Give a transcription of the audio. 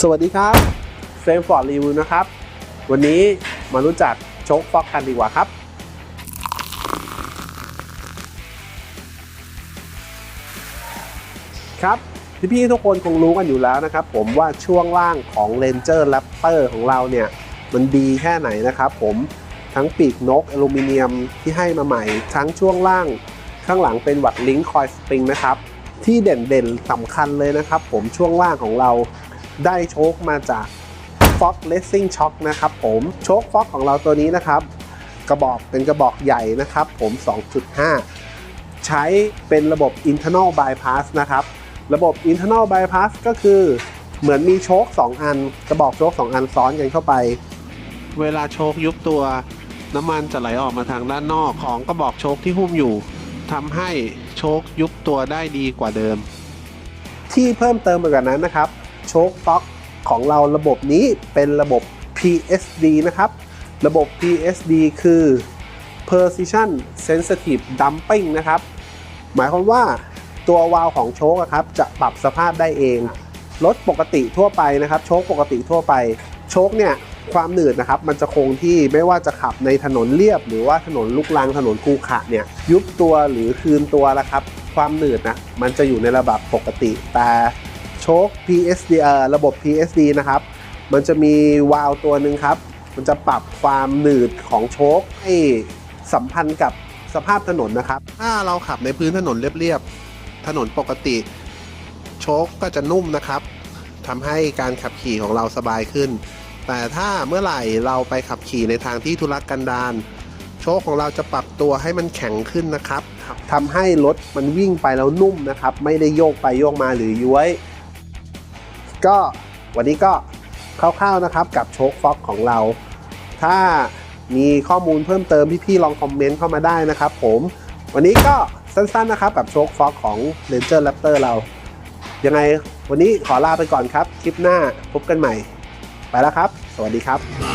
สวัสดีครับเฟรมฟอร์ดรีวิวนะครับ วันนี้มารู้จักโชคฟ็อกกันดีกว่าครับ ครับพี่ๆทุกคนคงรู้กันอยู่แล้วนะครับ ผมว่าช่วงล่างของ Ranger Raptor ของเราเนี่ย มันดีแค่ไหนนะครับผมทั้งปีกนกอลูมิเนียมที่ให้มาใหม่ ทั้งช่วงล่างข้างหลังเป็นวัดลิงคอยสปริงนะครับ ที่เด่นๆสำคัญเลยนะครับ ผมช่วงล่างของเรา ได้โชคมาจาก Fox Racing Shock นะครับผมโชค Fox ของเราตัวนี้นะครับ กระบอกเป็นกระบอกใหญ่นะครับผม 2.5 ใช้เป็นระบบ internal bypass นะครับ ระบบ internal bypass ก็คือเหมือนมีโชค 2 อัน กระบอกโชค 2 อันซ้อนกันเข้าไป เวลาโชคยุบตัวน้ำมันจะไหลออกมาทางด้านนอกของกระบอกโชคที่หุ้มอยู่ทำให้โชคยุบตัวได้ดีกว่าเดิม ที่เพิ่มเติมไปกว่านั้นนะครับ ชคฟ็อกของเราระบบนี้เป็นระบบ PSD นะครับ ระบบ PSD คือ Precision Sensitive Dumping นะครับ หมายความว่าตัววาล์วของโชคครับจะปรับสภาพได้เอง รถปกติทั่วไปนะครับ โชคปกติทั่วไป โชคเนี่ยความหนืดนะครับ มันจะคงที่ไม่ว่าจะขับในถนนเรียบ หรือว่าถนนลูกรังถนนคูขะเนี่ยยุบตัวหรือคืนตัวนะครับ ความหนืดนะมันจะอยู่ในระดับปกติแต่ โชค PSD ระบบ PSD นะครับ มันจะมีวาล์วตัวหนึ่งครับ มันจะปรับความหนืดของโชคให้สัมพันธ์กับสภาพถนนนะครับ ถ้าเราขับในพื้นถนนเรียบๆ ถนนปกติ โชคก็จะนุ่มนะครับทำให้การขับขี่ของเราสบายขึ้น แต่ถ้าเมื่อไหร่เราไปขับขี่ในทางที่ทุรกันดารโชคของเราจะปรับตัวให้มันแข็งขึ้นนะครับทำให้รถมันวิ่งไปแล้วนุ่มนะครับ ไม่ได้โยกไปโยกมาหรือย้วย ก็วันนี้ก็คร่าวๆนะครับกับโชคฟ็อกของเรา ถ้ามีข้อมูลเพิ่มเติมพี่ๆลองคอมเมนต์เข้ามาได้นะครับผมวันนี้ก็สั้นๆนะครับกับโชคฟ็อกของ Ranger Raptor เรา ยังไงวันนี้ขอลาไปก่อนครับ คลิปหน้าพบกันใหม่ ไปแล้วครับ สวัสดีครับ